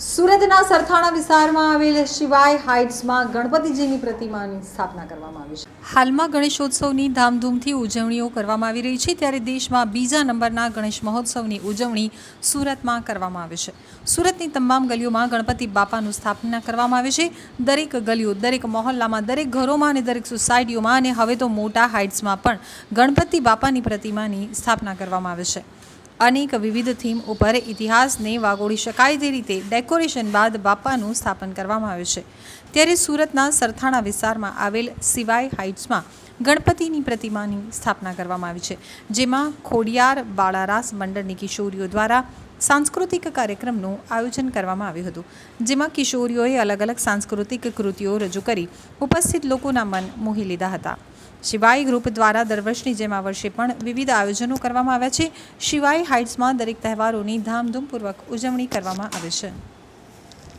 સુરતના સરથાણા વિસ્તારમાં આવેલ શિવાય હાઇટ્સમાં ગણપતિજીની પ્રતિમાની સ્થાપના કરવામાં આવી છે. હાલમાં ગણેશોત્સવની ધામધૂમથી ઉજવણીઓ કરવામાં આવી રહી છે. ત્યારે દેશમાં બીજા નંબરના ગણેશ મહોત્સવની ઉજવણી સુરતમાં કરવામાં આવે છે. સુરતની તમામ ગલીઓમાં ગણપતિ બાપાનું સ્થાપના કરવામાં આવે છે. દરેક ગલીઓ, દરેક મહોલ્લામાં, દરેક ઘરોમાં અને દરેક સોસાયટીઓમાં અને હવે તો મોટા હાઇટ્સમાં પણ ગણપતિ બાપાની પ્રતિમાની સ્થાપના કરવામાં આવે છે. અનેક વિવિધ થીમ ઉપર ઇતિહાસને વાગોળી શકાય તે રીતે ડેકોરેશન બાદ બાપાનું સ્થાપન કરવામાં આવ્યું છે. ત્યારે સુરતના સરથાણા વિસ્તારમાં આવેલ સિવાય હાઇટ્સમાં ગણપતિની પ્રતિમાની સ્થાપના કરવામાં આવી છે, જેમાં ખોડિયાર બાળારાસ મંડળની કિશોરીઓ દ્વારા સાંસ્કૃતિક કાર્યક્રમનું આયોજન કરવામાં આવ્યું હતું. જેમાં કિશોરીઓએ અલગ અલગ સાંસ્કૃતિક કૃતિઓ રજૂ કરી, ઉપસ્થિત લોકોના મન મોહી લીધા હતા. શિવાય ગ્રુપ દ્વારા દર વર્ષની જેમ આ વર્ષે પણ વિવિધ આયોજનો કરવામાં આવ્યા છે. શિવાય હાઇટ્સમાં દરેક તહેવારોની ધામધૂમપૂર્વક ઉજવણી કરવામાં આવે છે.